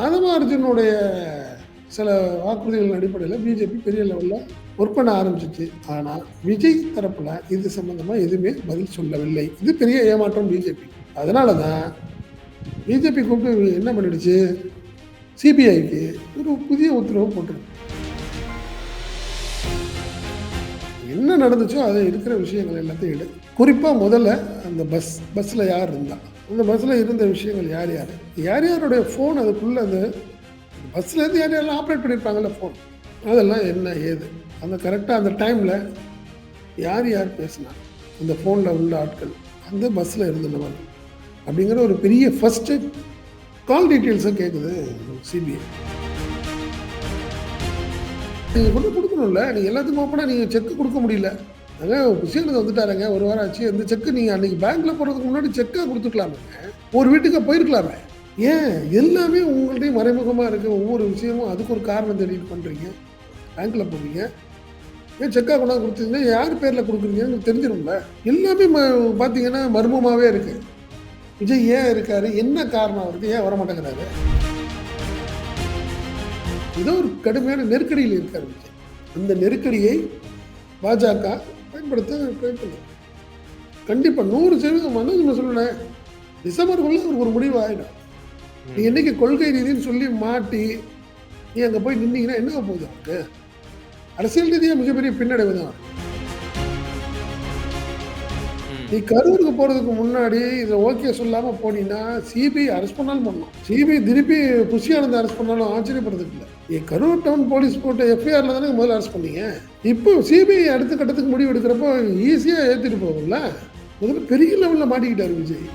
ஆதவ அர்ஜுனுடைய சில வாக்குறுதிகளின் அடிப்படையில் பிஜேபி பெரிய லெவலில் ஒர்க் பண்ண ஆரம்பிச்சிச்சு. ஆனால் விஜய் தரப்பில் இது சம்மந்தமாக எதுவுமே பதில் சொல்லவில்லை. இது பெரிய ஏமாற்றம் பிஜேபி அதனால தான் பிஜேபி கூப்பிட்டு என்ன பண்ணிடுச்சு? சிபிஐக்கு ஒரு புதிய உத்தரவு போட்டிருக்கு. என்ன நடந்துச்சோ அது இருக்கிற விஷயங்கள் எல்லாத்தையும் எடு. குறிப்பாக முதல்ல அந்த பஸ் பஸ்ஸில் யார் இருந்தால் அந்த பஸ்ஸில் இருந்த விஷயங்கள் யார் யார்? யார் யாருடைய ஃபோன் அதுக்குள்ளே அந்த பஸ்ஸில் யார் யாரெல்லாம் ஆப்ரேட் பண்ணியிருப்பாங்கல்ல ஃபோன் அதெல்லாம் என்ன ஏது? அந்த கரெக்டாக அந்த டைமில் யார் யார் பேசினா அந்த ஃபோனில் உள்ள ஆட்கள் அந்த பஸ்ஸில் இருந்தவங்க அப்படிங்கிற ஒரு பெரிய ஃபஸ்ட்டு கால் டீட்டெயில்ஸை கேட்குது சிபிஐ. நீங்கள் கொண்டு கொடுக்கணும்ல நீங்கள் எல்லாத்துக்கும் போனால் நீங்கள் செக்கு கொடுக்க முடியல. அதான் புசியானது வந்துட்டாருங்க. ஒரு வாரம் ஆச்சு. அந்த செக்கு நீங்கள் அன்றைக்கி பேங்க்கில் போகிறதுக்கு முன்னாடி செக்காக கொடுத்துக்கலாமுங்க ஒரு வீட்டுக்கு போயிருக்கலாமே. ஏன்? எல்லாமே உங்கள்ட்டையும் மறைமுகமாக இருக்குது ஒவ்வொரு விஷயமும் அதுக்கு ஒரு காரணம் தெரியும் பண்ணுறீங்க பேங்க்கில் போவீங்க ஏன் செக்காக கொண்டாந்து கொடுத்தீங்கன்னா யார் பேரில் கொடுக்குறீங்கன்னு தெரிஞ்சிடும்ல எல்லாமே ம பார்த்தீங்கன்னா மர்மமாகவே இருக்குது விஜய் ஏன் இருக்காரு? என்ன காரணம் அவருக்கு? ஏன் வர மாட்டேங்கிறாரு ஏதோ ஒரு கடுமையான நெருக்கடியில் இருக்கார் விஜய். இந்த நெருக்கடியை பாஜக பயன்படுத்த ட்ரை பண்ணும் கண்டிப்பாக நூறு சதவீதம் மனோஜ் சொல்லல டிசம்பருக்குள்ள அவருக்கு ஒரு முடிவு ஆகிடும் நீ என்னைக்கு கொள்கை ரீதின்னு சொல்லி மாட்டி நீ அங்கே போய் நின்னீங்கன்னா என்ன போகுது அவருக்கு? அரசியல் ரீதியாக மிகப்பெரிய பின்னடைவு தான். நீ கரூருக்கு போகிறதுக்கு முன்னாடி இதை ஓகே சொல்லாமல் போனீங்கன்னா சிபிஐ அரெஸ்ட் பண்ணாலும் பண்ணலாம். சிபிஐ திருப்பி புஷியானந்த் அரெஸ்ட் பண்ணாலும் ஆச்சரியப்படுறதுக்கு இல்லை. நீ கரூர் டவுன் போலீஸ் போட்ட எஃப்ஐஆர்ல தானே முதல்ல அரெஸ்ட் பண்ணீங்க? இப்போ சிபிஐ அடுத்த கட்டத்துக்கு முடிவு எடுக்கிறப்போ ஈஸியாக ஏற்றிட்டு போகும்ல முதல்ல பெரிய லெவலில் மாட்டிக்கிட்டாரு விஜய்.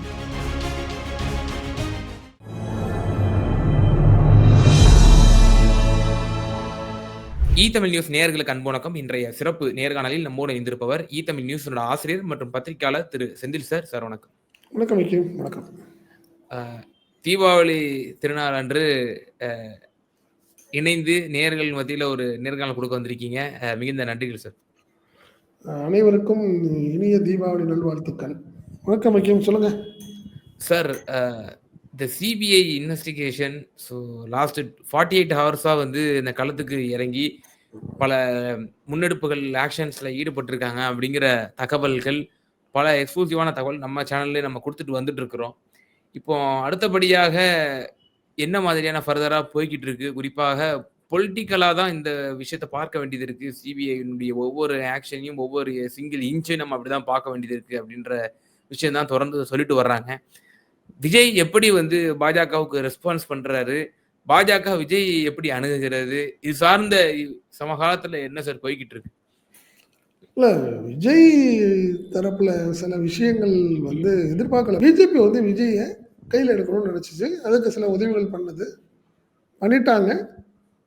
இ தமிழ் நியூஸ் நேயர்களுக்கு அன்பு வணக்கம். இன்றைய சிறப்பு நேர்காணலில் நம்மோடு இணைந்திருப்பவர் இ தமிழ் நியூஸோட ஆசிரியர் மற்றும் பத்திரிகையாளர் திரு செந்தில் சார். சார் வணக்கம். வணக்கம் வணக்கம். தீபாவளி திருநாள் அன்று இணைந்து நேயர்கள் மத்தியில் ஒரு நேர்காணல் கொடுக்க வந்திருக்கீங்க. மிகுந்த நன்றிகள் சார். அனைவருக்கும் இனிய தீபாவளி நல்வாழ்த்துக்கள். வணக்கம் விக்கியம் சொல்லுங்க. சார் இந்த CBI investigation so last forty eight ஹவர்ஸாக வந்து இந்த களத்துக்கு இறங்கி பல முன்னெடுப்புகள் ஆக்ஷன்ஸில் ஈடுபட்டிருக்காங்க அப்படிங்கிற தகவல்கள் பல எக்ஸ்க்ளூசிவான தகவல் நம்ம சேனல்லே நம்ம கொடுத்துட்டு வந்துட்டு இருக்கிறோம் இப்போ அடுத்தபடியாக என்ன மாதிரியான ஃபர்தராக போய்கிட்டு இருக்கு குறிப்பாக பொலிட்டிக்கலாக தான் இந்த விஷயத்தை பார்க்க வேண்டியது இருக்குது சிபிஐனுடைய ஒவ்வொரு ஆக்ஷனையும் ஒவ்வொரு சிங்கிள் இன்ச்சையும் நம்ம அப்படி தான் பார்க்க வேண்டியது இருக்குது அப்படின்ற விஷயம் தான் தொடர்ந்து சொல்லிட்டு வர்றாங்க. விஜய் எப்படி வந்து பாஜகவுக்கு ரெஸ்பான்ஸ் பண்ணுறாரு பாஜக விஜய் எப்படி அணுகுகிறது? இது சார்ந்த சமகாலத்துல என்ன சார் போய்கிட்டு இருக்கு? இல்லை விஜய் தரப்புல சில விஷயங்கள் வந்து எதிர்பார்க்கல. பிஜேபி வந்து விஜயை கையில் எடுக்கணும்னு நினச்சிச்சு. அதுக்கு சில உதவிகள் பண்ணது. பண்ணிட்டாங்க.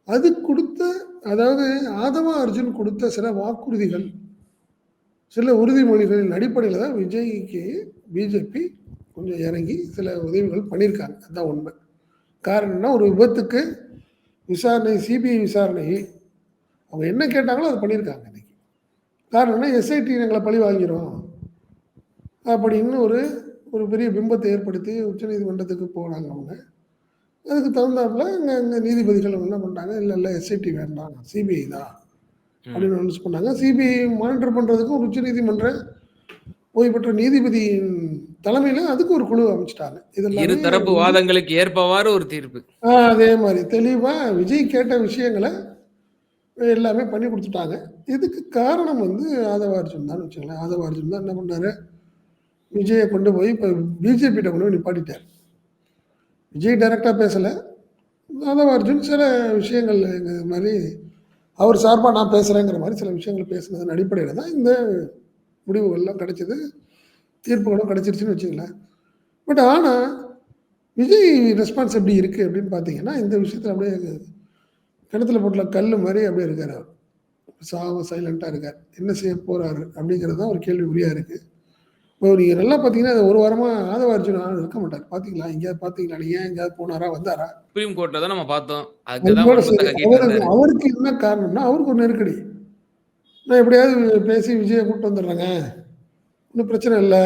அது கொடுத்த அதாவது ஆதவா அர்ஜுன் கொடுத்த சில வாக்குறுதிகள் சில உறுதிமொழிகளின் அடிப்படையில் தான் விஜய்க்கு பிஜேபி கொஞ்சம் இறங்கி சில உதவிகள் பண்ணியிருக்காங்க. அதுதான் உண்மை. காரணம்னா ஒரு விபத்துக்கு விசாரணை சிபிஐ விசாரணை. அவங்க என்ன கேட்டாங்களோ அதை பண்ணியிருக்காங்க இன்னைக்கு. காரணம்னா எஸ்ஐடி எங்களை பழி வாங்கிரும். அப்படின்னு ஒரு ஒரு பெரிய பிம்பத்தை ஏற்படுத்தி உச்சநீதிமன்றத்துக்கு போனாங்க அவங்க. அதுக்கு தகுந்தாப்புல அங்கே அங்கே நீதிபதிகள் என்ன பண்ணாங்க இல்லை இல்லை எஸ்ஐடி வேண்டாம் சிபிஐ தான். அப்படின்னு அனௌன்ஸ் பண்ணாங்க. சிபிஐ மானிட்டர் பண்ணுறதுக்கும் உச்சநீதிமன்ற ஓய்வு பெற்ற நீதிபதியின் தலைமையில் அதுக்கு ஒரு குழு அமைச்சிட்டாங்க. இரு இதெல்லாம் தரப்பு வாதங்களுக்கு ஏற்பவாறு ஒரு தீர்ப்பு. அதே மாதிரி தெளிவாக விஜய் கேட்ட விஷயங்களை எல்லாமே பண்ணி கொடுத்துட்டாங்க. இதுக்கு காரணம் வந்து ஆதவ அர்ஜுன் தான் வச்சுங்களேன் ஆதவ அர்ஜுன் தான் என்ன பண்ணாரு? விஜயை கொண்டு போய் இப்போ பிஜேபிகிட்ட கொண்டு போய் நிப்பாட்டிட்டார். விஜய் டைரெக்டாக பேசலை. ஆதவ அர்ஜுன் சில விஷயங்கள் மாதிரி அவர் சார்பாக நான் பேசுகிறேங்கிற மாதிரி சில விஷயங்கள் பேசுனதன் அடிப்படையில் தான் இந்த முடிவுகள்லாம் கிடைச்சது தீர்ப்புகளும் கிடைச்சிருச்சுன்னு வச்சுங்களேன் பட் ஆனால் விஜய் ரெஸ்பான்ஸ் எப்படி இருக்குது அப்படின்னு பார்த்தீங்கன்னா இந்த விஷயத்தில் அப்படியே கிணத்துல போட்டுல கல் மாதிரி அப்படியே இருக்கார் அவர். சாவ சைலண்ட்டாக இருக்கார். என்ன செய்ய போகிறாரு அப்படிங்கிறது தான் ஒரு கேள்விக்குறியாக இருக்குது இப்போ நீங்கள் நல்லா பார்த்தீங்கன்னா அது ஒரு வாரமாக ஆதவ அர்ஜுன் இருக்க மாட்டார். பார்த்தீங்களா எங்கேயாவது பார்த்தீங்களா நீ ஏன் எங்கேயாவது போனாரா? வந்தாரா? சுப்ரீம் கோர்ட்ல தான் நம்ம பார்த்தோம். அவருக்கு என்ன காரணம்னா அவருக்கு ஒரு நெருக்கடி. நான் எப்படியாவது பேசி விஜயை கூப்பிட்டு வந்துடுறேங்க ஒன்றும் பிரச்சனை இல்லை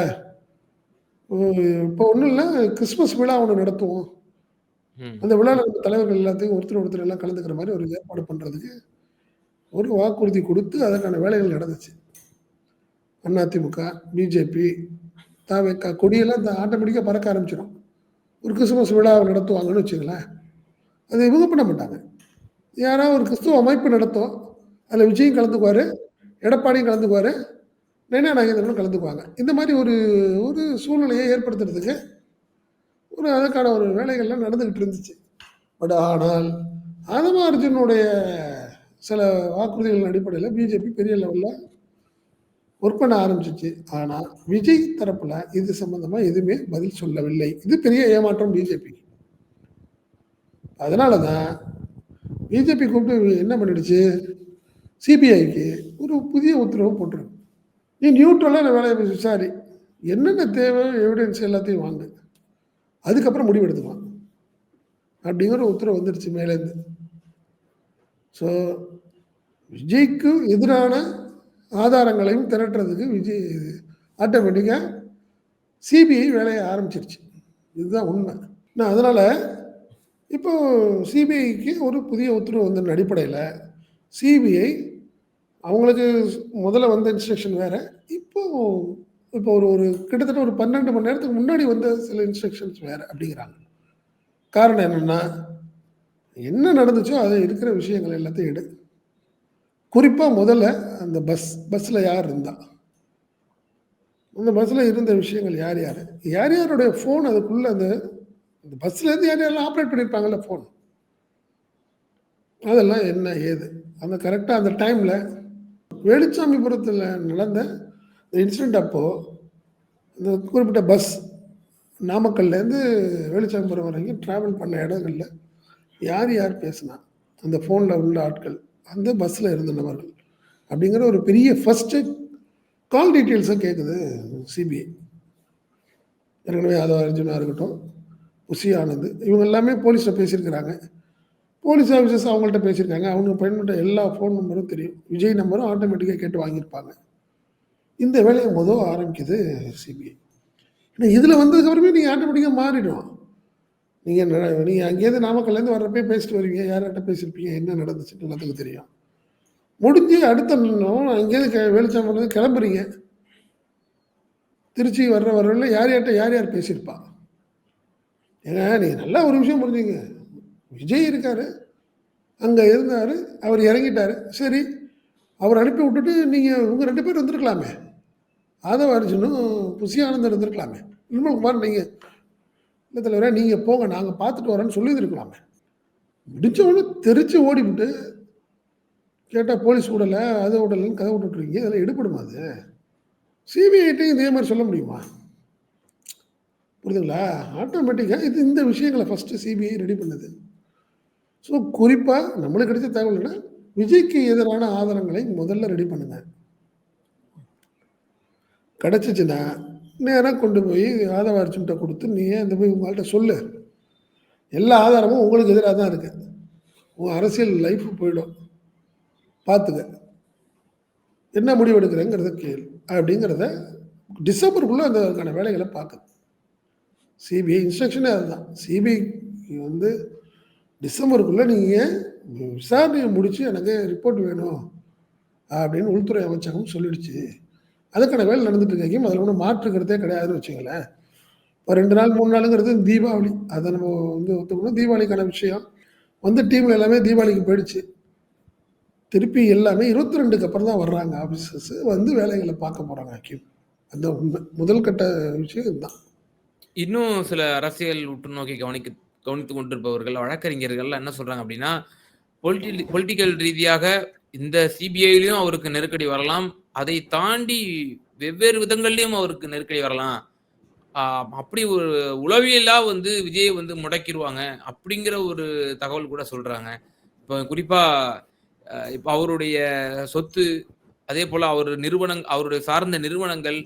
இப்போ ஒன்றும் இல்லை கிறிஸ்மஸ் விழா ஒன்று நடத்துவோம். அந்த விழால நம்ம தலைவர்கள் எல்லாத்தையும் ஒருத்தர் ஒருத்தர் எல்லாம் கலந்துக்கிற மாரி ஒரு ஏற்பாடு பண்றதுக்கு ஒரு வாக்குறுதி குடுத்து அதற்கான வேலைகள் நடந்துச்சு. அதிமுக, பிஜேபி, தவேக கொடியெல்லாம் இந்த ஆட்டோமேட்டிக்கா பறக்க ஆரம்பிச்சுரும். ஒரு கிறிஸ்துமஸ் விழாவ நடத்துவாங்கன்னு வச்சுக்கங்களேன். அது இவங்க பண்ண மாட்டாங்க. யாராவது ஒரு கிறிஸ்துவ அமைப்பு நடத்தும். அதில் விஜயும் கலந்துக்குவாரு, எடப்பாடியும் கலந்துக்குவார் நயனா நாகேந்திரனும் கலந்துக்குவாங்க. இந்த மாதிரி ஒரு ஒரு சூழ்நிலையை ஏற்படுத்துறதுக்கு ஒரு அதற்கான ஒரு வேலைகள்லாம் நடந்துக்கிட்டு இருந்துச்சு. பட் ஆனால் ஆதம அர்ஜுனுடைய சில வாக்குறுதிகளின் அடிப்படையில் பிஜேபி பெரிய லெவலில் ஒர்க் பண்ண ஆரம்பிச்சிச்சு ஆனால் விஜய் தரப்பில் இது சம்மந்தமாக எதுவுமே பதில் சொல்லவில்லை. இது பெரிய ஏமாற்றம் பிஜேபி அதனால தான் பிஜேபி கூப்பிட்டு என்ன பண்ணிடுச்சு, சிபிஐக்கு ஒரு புதிய உத்தரவு போட்டுருக்கு. நீ நியூட்ரலாக வேலையை வேலைய விசாரி. என்னென்ன தேவை எவிடன்ஸ் எல்லாத்தையும் வாங்கு. அதுக்கப்புறம் முடிவெடுத்துவான் அப்படிங்கிற உத்தரவு வந்துடுச்சு மேலேருந்து. ஸோ விஜய்க்கு எதிரான ஆதாரங்களையும் திரட்டுறதுக்கு விஜய் ஆட்டோமேட்டிக்காக சிபிஐ வேலையை ஆரம்பிச்சிருச்சு. இதுதான் உண்மை. நான் அதனால் இப்போது சிபிஐக்கு ஒரு புதிய உத்தரவு வந்த அடிப்படையில் சிபிஐ அவங்களுக்கு முதல்ல வந்த இன்ஸ்ட்ரக்ஷன் வேற. இப்போ இப்போ ஒரு ஒரு கிட்டத்தட்ட ஒரு 12 மணி நேரத்துக்கு முன்னாடி வந்த சில இன்ஸ்ட்ரக்ஷன்ஸ் வேற அப்படிங்கிறாங்க. காரணம் என்னன்னா, என்ன நடந்துச்சோ அது இருக்கிற விஷயங்கள் எல்லாத்தையும் எடு. குறிப்பாக முதல்ல அந்த பஸ் பஸ்ஸில் யார் இருந்தா? அந்த பஸ்ஸில் இருந்த விஷயங்கள் யார் யார் யார் யாருடைய ஃபோன் அதுக்குள்ள அந்த அந்த பஸ்லேருந்து யார் யாரெல்லாம் ஆப்ரேட் பண்ணியிருப்பாங்கல்ல ஃபோன். அதெல்லாம் என்ன ஏது? அந்த கரெக்டாக அந்த டைமில் வேலுச்சாமிபுரத்தில் நடந்த இன்சிடெண்ட் அப்போது இந்த குறிப்பிட்ட பஸ் நாமக்கல்லேருந்து வேலுச்சாமிபுரம் வரைக்கும் ட்ராவல் பண்ண இடங்கள்ல யார் யார் பேசினா? அந்த ஃபோனில் உள்ள ஆட்கள். அந்த பஸ்ஸில் இருந்த நபர்கள். அப்படிங்கிற ஒரு பெரிய ஃபஸ்ட்டு கால் டீட்டெயில்ஸும் கேட்குது சிபிஐ. ஏற்கனவே ஆதவ அர்ஜுனாக இருக்கட்டும், உசி ஆனந்த் இவங்க எல்லாமே போலீஸில் பேசியிருக்கிறாங்க. போலீஸ் ஆஃபீஸர்ஸ் அவங்கள்ட்ட பேசியிருக்காங்க. அவங்க பயன்பட்ட எல்லா ஃபோன் நம்பரும் தெரியும். விஜய் நம்பரும் ஆட்டோமேட்டிக்காக கேட்டு வாங்கியிருப்பாங்க. இந்த வேலையை முதல் ஆரம்பிக்குது சிபிஐ. ஏன்னா இதில் வந்ததுக்கப்புறமே நீங்கள் ஆட்டோமேட்டிக்காக மாறிடும். நீங்கள் நீங்கள் அங்கேருந்து நாமக்கல்லேருந்து வர்றப்பே பேசிட்டு வருவீங்க. யார்யார்ட்ட பேசியிருப்பீங்க? என்ன நடந்துச்சுன்னு எல்லாத்துக்கும் தெரியும். முடிஞ்சு அடுத்த நாள் அங்கேருந்து கெ வேலுச்சாமிபுரம்லேருந்து கிளம்புறீங்க. திருச்சி வர்ற வரையில யார் யார்கிட்ட யார் யார் பேசியிருப்பா? ஏன்னா நீங்கள் நல்லா ஒரு விஷயம் புரிஞ்சுங்க விஜய் இருக்கார் அங்கே இருந்தார் அவர் இறங்கிட்டாரு. சரி. அவர் அனுப்பி விட்டுட்டு நீங்கள் உங்கள் ரெண்டு பேரும் இருந்திருக்கலாமே. ஆதவ அர்ஜுனும், புசி வந்திருக்கலாமே இருந்திருக்கலாமே. நிர்மல்குமார் நீங்கள் இல்லை தலைவரே நீங்கள் போங்க நாங்கள் பார்த்துட்டு வரோன்னு சொல்லியிருந்திருக்கலாமே. முடிச்ச உடனே ஓடிவிட்டு கேட்டால் போலீஸ் விடலை அது விடலன்னு கதை விட்டுட்டு இருக்கீங்க. இதெல்லாம் எடுபடுமா அது? சிபிஐட்டையும் இதே மாதிரி சொல்ல முடியுமா? புரியுதுங்களா? ஆட்டோமேட்டிக்காக இது இந்த விஷயங்களை ஃபஸ்ட்டு சிபிஐ ரெடி பண்ணுது. ஸோ குறிப்பாக நம்மளுக்கு கிடைச்ச தகவல் என்ன? விஜய்க்கு எதிரான ஆதாரங்களை முதல்ல ரெடி பண்ணுங்க. கிடச்சிச்சின்னா நேராக கொண்டு போய் ஆதவ அர்ஜுன்ட்ட கொடுத்து நீ அந்த போய் உங்கள்கிட்ட சொல்லு. எல்லா ஆதாரமும் உங்களுக்கு எதிராக தான் இருக்கு. உன் அரசியல் லைஃப் போயிடும். பார்த்துக்க. என்ன முடிவு எடுக்கிறேங்கிறத கேள் அப்படிங்கிறத டிசம்பருக்குள்ளே அதுக்கான வேலைகளை பார்க்குது. சிபிஐ இன்ஸ்ட்ரக்ஷனே அதுதான். சிபிஐ வந்து டிசம்பருக்குள்ளே நீங்கள் விசாரணையை முடித்து எனக்கு ரிப்போர்ட் வேணும். அப்படின்னு உள்துறை அமைச்சகம் சொல்லிடுச்சு. அதுக்கான வேலை நடந்துட்டு அதில் அதில ஒண்ணும் மாற்று கிடையாதுன்னு வச்சுங்களேன் ஒரு ரெண்டு நாள் மூணு நாளுங்கிறது தீபாவளி. அதை நம்ம வந்து ஒத்துக்கணும். தீபாவளிக்கான விஷயம். வந்து டீமில் எல்லாமே தீபாவளிக்கு போயிடுச்சு. திருப்பி எல்லாமே 22க்கு அப்புறம் தான் வர்றாங்க ஆஃபீஸர்ஸ் வந்து வேலைகளை பார்க்க போகிறாங்க ஹக்கீம். அந்த உண்மை. முதல் கட்ட விஷயம் இதுதான். இன்னும் சில அரசியல் உற்றுநோக்கி கவனிக்க கவனித்து கொண்டிருப்பவர்கள், வழக்கறிஞர்கள்லாம் என்ன சொல்றாங்க அப்படின்னா, பொலிட்டி பொலிட்டிக்கல் ரீதியாக இந்த சிபிஐலையும் அவருக்கு நெருக்கடி வரலாம். அதை தாண்டி வெவ்வேறு விதங்கள்லையும் அவருக்கு நெருக்கடி வரலாம். அப்படி ஒரு உளவியலா வந்து விஜய வந்து முடக்கிடுவாங்க அப்படிங்கிற ஒரு தகவல் கூட சொல்றாங்க. இப்போ குறிப்பா இப்போ அவருடைய சொத்து, அதே போல அவர் நிறுவனங் அவருடைய சார்ந்த நிறுவனங்கள்,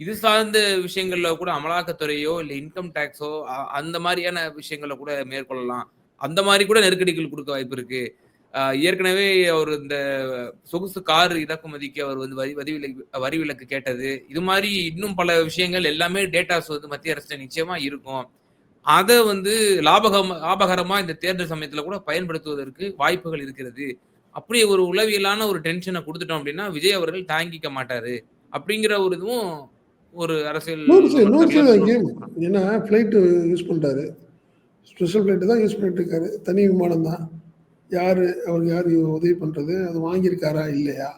இது சார்ந்த விஷயங்கள்ல கூட அமலாக்கத்துறையோ, இல்ல இன்கம் டேக்ஸோ அந்த மாதிரியான விஷயங்கள கூட மேற்கொள்ளலாம். அந்த மாதிரி கூட நெருக்கடிகள் கொடுக்க வாய்ப்பு இருக்கு. ஏற்கனவே அவர் இந்த சொகுசு கார் இறக்குமதிக்கு அவர் வந்து வரி வரி விலக்கு வரி விலக்கு கேட்டது. இது மாதிரி இன்னும் பல விஷயங்கள் எல்லாமே டேட்டாஸ் வந்து மத்திய அரசு நிச்சயமா இருக்கும். அதை வந்து லாபகம் லாபகரமா இந்த தேர்தல் சமயத்துல கூட பயன்படுத்துவதற்கு வாய்ப்புகள் இருக்கிறது. அப்படி ஒரு உளவியலான ஒரு டென்ஷனை கொடுத்துட்டோம் அப்படின்னா விஜய் அவர்கள் தாங்கிக்க மாட்டாரு. அப்படிங்கிற ஒரு இதுவும் ஒரு அரசியல் 100 ச 100 விமர்சகர்கள் சதவீதம் கேம். சொல்றாங்க. ஏன்னா ஃப்ளைட்டு யூஸ் பண்றாரு. ஸ்பெஷல் ஃப்ளைட் தான் யூஸ் பண்ணிட்டு இருக்காரு. தனி விமானம் தான். யாரு அவருக்கு யாரு உதவி பண்றது? அது வாங்கியிருக்காரா? இல்லையா?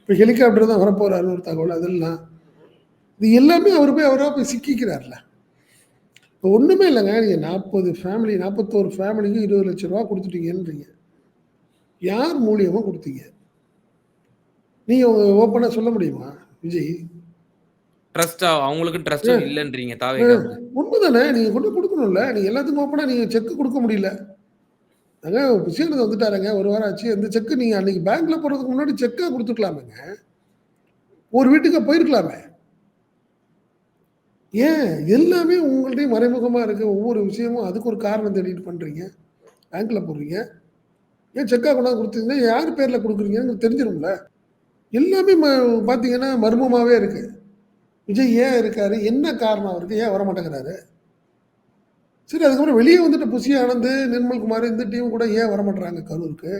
இப்ப ஹெலிகாப்டர் தான் வரப்போறாருன்னு ஒரு தகவல் அதெல்லாம். இது எல்லாமே அவரு போய் அவரா போய் சிக்கிக்கிறார்ல. இப்ப ஒண்ணுமே இல்லங்க. நீங்க 40 ஃபேமிலி 41 ஃபேமிலிக்கு ரூ. 20,00,000 குடுத்துட்டீங்கன்றீங்க. யார் மூலியமா குடுத்தீங்க? நீங்க ஓப்பனா சொல்ல முடியுமா? விஜய். ட்ரஸ்ட்டா அவங்களுக்கும் அ. ட்ரஸ்டும் இல்லன்றீங்க தாவேகாவுக்கு. உண்மதானே. நீங்க கொண்டு குடுக்கணும்ல. நீங்க எல்லாத்துக்கும் ஓப்பனா நீங்க செக் குடுக்க முடியல. ஏங்க புஷியானந்த் வந்துட்டாருங்க. ஒரு வாரம் ஆச்சு. அந்த செக் நீங்க அன்னைக்கு பேங்க்ல போடுறதுக்கு முன்னாடி செக்கா குடுத்துருக்கலாமேங்க. ஒரு வீட்டுக்கு போயிருக்கலாமே. ஏன் எல்லாமே உங்கள்ட்டயும் மறைமுகமா இருக்கு. ஒவ்வொரு விஷயமும் அதுக்கு ஒரு காரணம் தேடிட்டு பண்றீங்க. பேங்க்ல போடுறீங்க. ஏன் செக்கா கொண்டாந்து குடுத்தீங்கன்னா, யார் பேர்ல குடுக்குறீங்கன்னு தெரிஞ்சிரும்ல. எல்லாமே பார்த்தீங்கன்னா மர்மமாவே இருக்கு. விஜய் ஏன் இருக்காரு? என்ன காரணம் அவருக்கு? ஏன் வரமாட்டேங்கிறாரு? சரி அதுக்கப்புறம் வெளியே வந்துட்டு புஷி ஆனந்த், நிர்மல்குமார் இந்த டீம் கூட ஏன் வரமாட்டுறாங்க கரூருக்கு?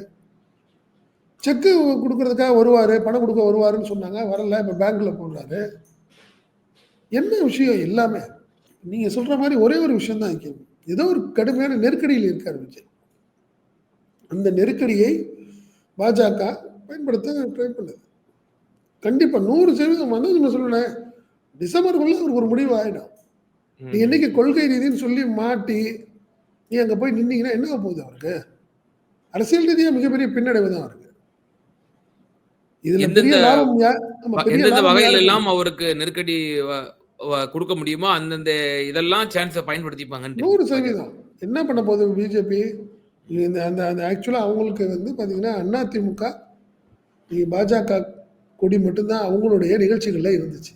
செக்கு கொடுக்கறதுக்காக வருவார் பணம் கொடுக்க வருவாருன்னு சொன்னாங்க. வரல. இப்போ பேங்க்கில் போடுறாரு. என்ன விஷயம் எல்லாமே? நீங்கள் சொல்கிற மாதிரி ஒரே ஒரு விஷயம் தான் ஏதோ ஒரு கடுமையான நெருக்கடியில் இருக்கார் விஜய். அந்த நெருக்கடியை பாஜக பயன்படுத்த ட்ரை பண்ணுது. கண்டிப்பா 100% மனோஜ் சொல்லலை டிசம்பருக்குள்ள அவருக்கு ஒரு முடிவு ஆயிடும். நீ. என்னைக்கு கொள்கை ரீதின்னு சொல்லி மாட்டி, நீ அங்க போய் நின்னீங்கன்னா என்ன போகுது அவருக்கு? அரசியல் ரீதியா மிகப்பெரிய பின்னடைவு தான் அவருக்கு. எந்தெந்த வகையில? எல்லாம் அவருக்கு நெருக்கடி குடுக்க முடியுமோ, அந்தந்த இதெல்லாம் சான்ஸ பயன்படுத்திப்பாங்கன்றீங்க 100% பாஜக. என்ன பண்ண போகுது பிஜேபி? இந்த அந்த அந்த ஆக்சுவலா அவங்களுக்கு வந்து பார்த்தீங்கன்னா, அதிமுக நீ பாஜக கொடி மட்டும் தான் அவங்களுடைய நிகழ்ச்சிகள்ல இருந்துச்சு.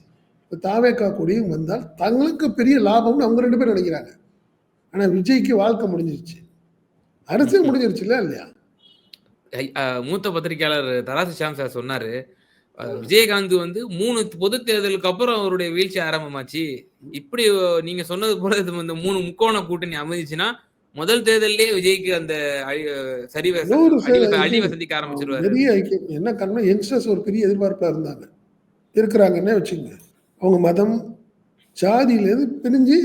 இப்ப தாவேகா கொடியும் வந்தால் தங்களுக்கு பெரிய லாபம்னு அவங்க 2 பேரும் நெனைக்கிறாங்க. ஆனா விஜய்க்கு வாழ்க்கை முடிஞ்சிருச்சு. அரசியல் முடிஞ்சிருச்சுல்ல இல்லையா? ஐ அ மூத்த பத்திரிக்கையாளர் தராசு ஷாம் சார் சொன்னாரு. விஜயகாந்த் வந்து 3 பொதுத் தேர்தலுக்கு அப்புறம் அவருடைய வீழ்ச்சி ஆரம்பமாச்சு. இப்படி நீங்க சொன்னது போல இது இந்த 3 முக்கோண கூட்டணி அமைஞ்சுச்சுன்னா, முதல் தேர்தல்லயே விஜய்க்கு அந்த சரிவ ச 100% அழிவ சந்திக்க ஆரம்பிச்சுருவாரு. பெரிய. என்ன காரணம் யங்ஸ்டர்ஸ் ஒரு பெரிய எதிர்பார்ப்பா இருந்தாங்க. இருக்கிறாங்கன்னே வச்சுக்கங்க. அவங்க மதம், ஜாதியிலேருந்து பிரிஞ்சு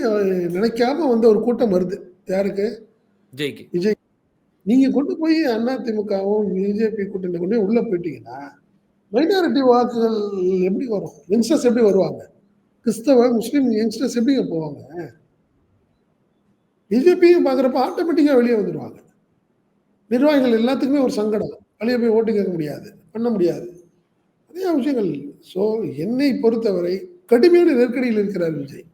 நினைக்காம வந்த ஒரு கூட்டம் வருது. யாருக்கு? விஜய்க்கு. விஜய். நீங்க கொண்டு போய் அதிமுகவும், பிஜேபி கூட்டணி கொண்டு போய் உள்ள போயிட்டீங்கன்னா, மைனாரிட்டி வாக்குகள் எப்படி வரும்? யங்ஸ்டர்ஸ் எப்படி வருவாங்க? கிறிஸ்தவ, முஸ்லீம் யங்ஸ்டர்ஸ் எப்படிங்க போவாங்க? பிஜேபியும் பார்க்குறப்ப ஆட்டோமேட்டிக்கா வெளிய வந்துருவாங்க. நிர்வாகிகள் எல்லாத்துக்குமே ஒரு சங்கடம். வெளிய போய் ஓட்டு கேட்க முடியாது. பண்ண முடியாது. நிறைய விஷயங்கள். ஸோ என்னை பொறுத்தவரை கடுமையான நெருக்கடியில் இருக்கிறார் விஜய்.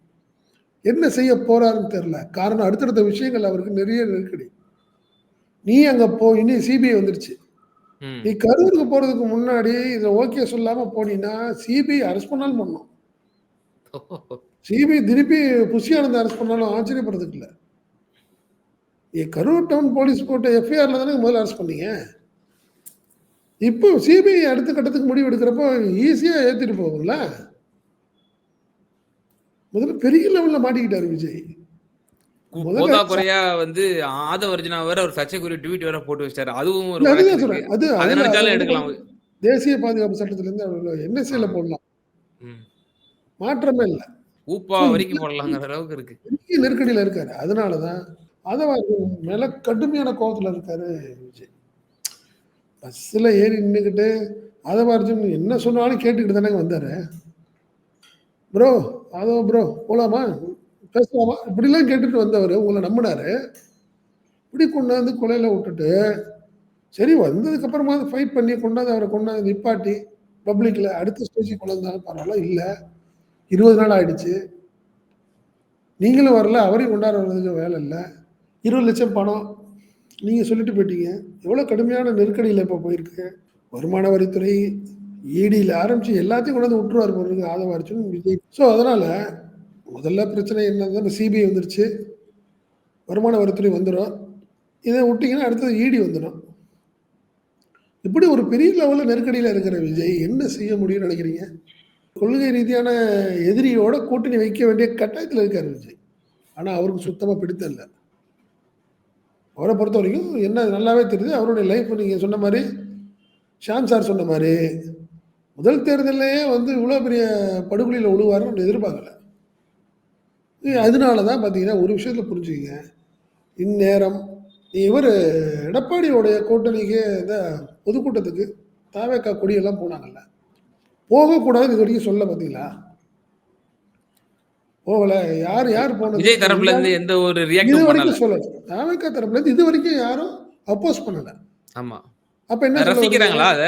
என்ன செய்ய போறாருன்னு தெரியல. காரணம் அடுத்தடுத்த விஷயங்கள் அவருக்கு நிறைய நெருக்கடி. நீ அங்க போ இனி சிபிஐ வந்துருச்சு. நீ கரூருக்கு போறதுக்கு முன்னாடி இத ஓகே சொல்லாம போனீன்னா, சிபிஐ அரெஸ்ட் பண்ணாலும் பண்ணும். சிபிஐ திருப்பி புஷி ஆனந்த அரெஸ்ட் பண்ணாலும் ஆச்சரியப்படுறதுக்கு இல்ல. நீ கரூர் டவுன் போலீஸ் போட்ட எஃப்ஐஆர்ல தானே முதல்ல அரெஸ்ட் பண்ணீங்க. இப்போ சிபிஐ அடுத்த கட்டத்துக்கு முடிவு எடுக்கிறப்போ ஈஸியா ஏத்திட்டு போகும்ல. முதல்ல பெரிய லெவல்ல மாட்டிக்கிட்டாரு விஜய். போதா குறையா வந்து ஆதவ அர்ஜுனா வேற ஒரு சர்ச்சைக்குரிய ட்வீட் வேற போட்டு வச்சுட்டாரு. அதுவும் ஒரு. அது அத அது நினைச்சாலும் எடுக்கலாம். தேசிய பாதுகாப்பு அவரு ஆ. என்எஸ்ஏல போடலாம். மாற்றமே இல்ல. ஊப்பா வரைக்கும் போடலாங்கிற அளவுக்கு இருக்கு. பெரிய நெருக்கடியில இருக்காரு. அதனால தான் அதவாது மேல கடுமையான கோவத்துல இருக்காரு விஜய். பஸ்ஸில ஏறி நின்னுகிட்டு ஆதவ அர்ஜுன் என்ன சொன்னாலும் கேட்டுக்கிட்டு தானேங்க வந்தாரு. ப்ரோ, அதோ ப்ரோ போலாமா? பேசலாமா? இப்படிலாம் கேட்டுட்டு வந்தவர் உங்களை நம்பினாரு இப்படி கொண்டாந்து கொலையில விட்டுட்டு, சரி வந்ததுக்கு அதை ஃபைட் பண்ணி கொண்டாந்து அவரை கொண்டாந்து நிப்பாட்டி, பப்ளிக்ல அடுத்த ஸ்டேஜுக்கு கொண்டு வந்தாலும் பரவால்ல. இல்ல 20 நாள் ஆயிடுச்சு. நீங்களும் வரல. அவரையும் கொண்டாட வர்றதுக்கு வேலை இல்ல. 20,00,000 பணம். நீங்கள் சொல்லிட்டு போயிட்டீங்க. எவ்வளோ கடுமையான நெருக்கடியில் இப்போ போயிருக்கு. வருமான வரித்துறை, ஈடியில் ஆரம்பிச்சு எல்லாத்தையும் கொண்டாந்து வந்து விட்டுருவார் இருக்கு ஆதவ அர்ஜுன், விஜய். ஸோ அதனால முதல்ல பிரச்சனை என்னன்னா சிபிஐ வந்துருச்சு. வருமான வரித்துறை வந்துடும் இதை விட்டிங்கன்னா அடுத்தது இடி வந்துடும் இப்படி ஒரு பெரிய லெவலில் நெருக்கடியில் இருக்கிற விஜய் என்ன செய்ய முடியும்னு நினைக்கிறீங்க? கொள்கை ரீதியான எதிரியோட கூட்டணி வைக்க வேண்டிய கட்டாயத்தில் இருக்கார் விஜய். ஆனால் அவருக்கு சுத்தமாக பிடித்தம் இல்லை அவரை பொறுத்த வரைக்கும் என்ன நல்லாவே தெரியுது அவருடைய லைஃப் நீங்கள் சொன்ன மாதிரி ஷாம் சார் சொன்ன மாதிரி முதல் தேர்தலையே வந்து இவ்வளோ பெரிய படுகொலியில் விழுவாருன்னு நம்ம எதிர்பார்க்கல. இது அதனால தான் பார்த்தீங்கன்னா ஒரு விஷயத்தில் புரிஞ்சுக்கங்க. இந்நேரம் இவர் எடப்பாடியோடைய கூட்டணிக்கு இந்த பொதுக்கூட்டத்துக்கு தாவேக்கா கொடியெல்லாம் போனாங்கல்ல. போகக்கூடாதுன்னு இது வரைக்கும் சொல்ல பார்த்தீங்களா போகல. யார் யார் போனது? விஜய் தரப்புல இருந்து எந்த ஒரு இது வரைக்கும் சொல்லல. தாவேக்கா தரப்புல இருந்து இது வரைக்கும் யாரும் அப்போஸ் பண்ணல. ஆமா. அப்ப என்ன ரசிக்கிறாங்களா அத?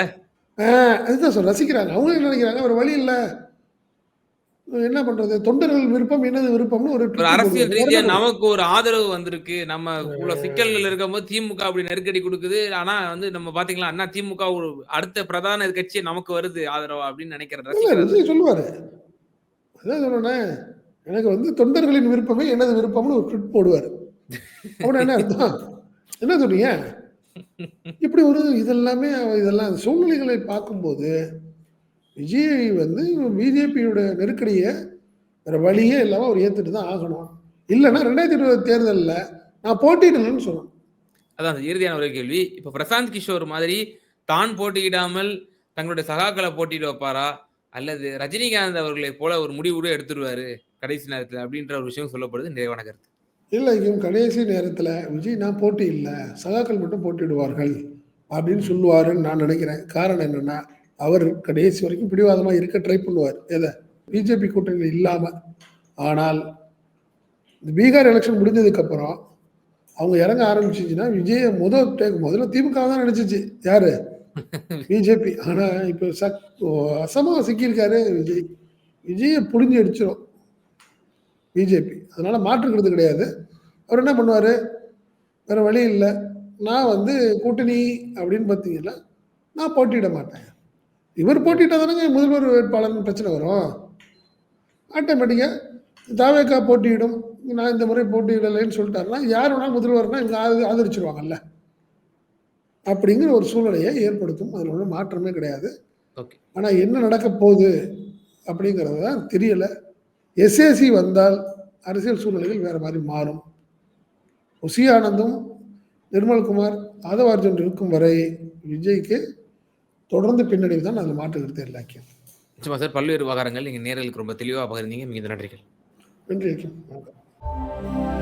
அதுதான் சொல்ல ரசிக்கிறாங்க. அவங்க என்ன நினைக்கிறாங்க? ஒரு வழி இல்ல. என்ன பண்றது? தொண்டர்கள் விருப்பம் என்னது விருப்பம்னு ஒரு அரசியல். ரீதியா நமக்கு ஒரு ஆதரவு வந்திருக்கு. நம்ம இவ்வளவு சிக்கல்கள் இருக்கும்போது திமுக அப்படி நெருக்கடி கொடுக்குது. ஆனா வந்து நம்ம பாத்தீங்களா அண்ணா திமுக ஒரு அடுத்த பிரதான கட்சி நமக்கு வருது ஆதரவு அப்படின்னு நினைக்கிற இல்ல, ரசிக்கிறது விஜய் சொல்லுவாரு. அதான் சொல்றேன் எனக்கு வந்து தொண்டர்களின் விருப்பமே எனது விருப்பம்னு ஒரு ட்விட் போடுவாரு. அவன என்ன அர்த்தம்? என்ன சொல்றீங்க இப்படி ஒரு இதெல்லாமே இதெல்லாம் சூழ்நிலைகளை பார்க்கும்போது விஜய் வந்து பிஜேபியோட நெருக்கடியை வேற வழியே இல்லாமல் அவர் ஏற்றுட்டு தான் ஆகணும். இல்லைன்னா ரெண்டாயிரத்தி இருபது தேர்தலில் நான் போட்டியிடலன்னு சொல்லணும் அதான் இறுதியான ஒரு கேள்வி. இப்போ பிரசாந்த் கிஷோர் மாதிரி தான் போட்டியிடாமல் தங்களுடைய சகாக்களை போட்டியிட வைப்பாரா? அல்லது ரஜினிகாந்த் அவர்களை போல ஒரு முடிவு கூட எடுத்துருவாரு கடைசி நேரத்தில் அப்படின்ற ஒரு விஷயம் சொல்லப்படுது நிறைவான கருத்து. இல்லை இவங்க கடைசி நேரத்தில் விஜய் நான் போட்டி இல்லை. சகாக்கள் மட்டும் போட்டியிடுவார்கள் அப்படின்னு சொல்லுவாருன்னு நான் நினைக்கிறேன். காரணம் என்னன்னா அவர் கடைசி வரைக்கும் பிடிவாதமாக இருக்க ட்ரை பண்ணுவார். எதை? பிஜேபி கூட்டணியில் இல்லாமல் ஆனால் இந்த பீகார் எலெக்ஷன் முடிஞ்சதுக்கப்புறம் அவங்க இறங்க ஆரம்பிச்சிச்சுன்னா விஜயை முதல் டேக் முதல்ல திமுக தான் நினச்சிச்சு. யாரு? பிஜேபி. ஆனால் இப்போ சக் அசமாக சிக்கியிருக்காரு விஜய். விஜயை புழிஞ்சு அடிச்சிடும் பிஜேபி அதனால மாற்றுக்கிறது கிடையாது. அவர் என்ன பண்ணுவார்? வேற வழி இல்லை. நான் வந்து கூட்டணி அப்படின்னு பார்த்தீங்கன்னா நான் போட்டியிட மாட்டேன். இவர் போட்டிட்டா தானங்க முதல்வர் வேட்பாளர்னு பிரச்சனை வரும். ஆட்டோமேட்டிக்காக தாவேக்கா போட்டியிடும். நான் இந்த முறை போட்டியிடலைன்னு சொல்லிட்டாருன்னா யார் வேணாலும் முதல்வர்னா இவங்க ஆத- ஆதரிச்சிருவாங்கல்ல. அப்படிங்கிற ஒரு சூழ்நிலையை ஏற்படுத்தும். அதில் ஒன்றும் மாற்றமே கிடையாது. ஓகே. ஆனால் என்ன நடக்க போகுது அப்படிங்கிறது தான் தெரியல எஸ்ஏசி வந்தால் அரசியல் சூழ்நிலைகள் வேற மாதிரி மாறும். உசி ஆனந்தும் நிர்மல்குமார் ஆதவார்ஜுன் இருக்கும் வரை விஜய்க்கு தொடர்ந்து பின்னடைவு தான் அதில் மாற்றுக்கிறது எல்லாக்கியம் நிச்சயமா சார் பல்வேறு விவகாரங்கள் நீங்க நேர்களுக்கு ரொம்ப தெளிவா பகிர்ந்தீங்க. மிக நன்றிகள். நன்றி வணக்கம்.